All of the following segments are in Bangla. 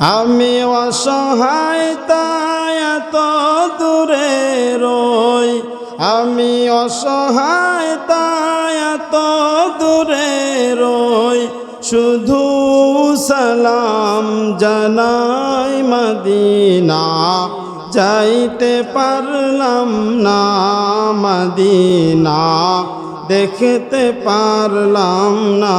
আমি অসহায় এত দূরে রই। আমি অসহায় এত দূরে রই। শুধু সালাম জানাই মদিনা। যাইতে পারলাম না মদিনা। দেখতে পারলাম না।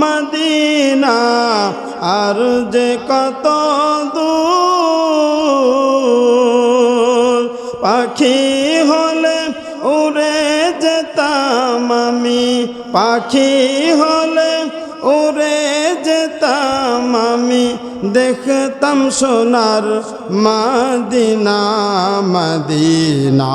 মদিনা, আর যে কত দূর, পাখি হলে উড়ে যেতাম আমি, পাখি হলে উড়ে যেতাম আমি, দেখতাম সোনার মদিনা মদিনা।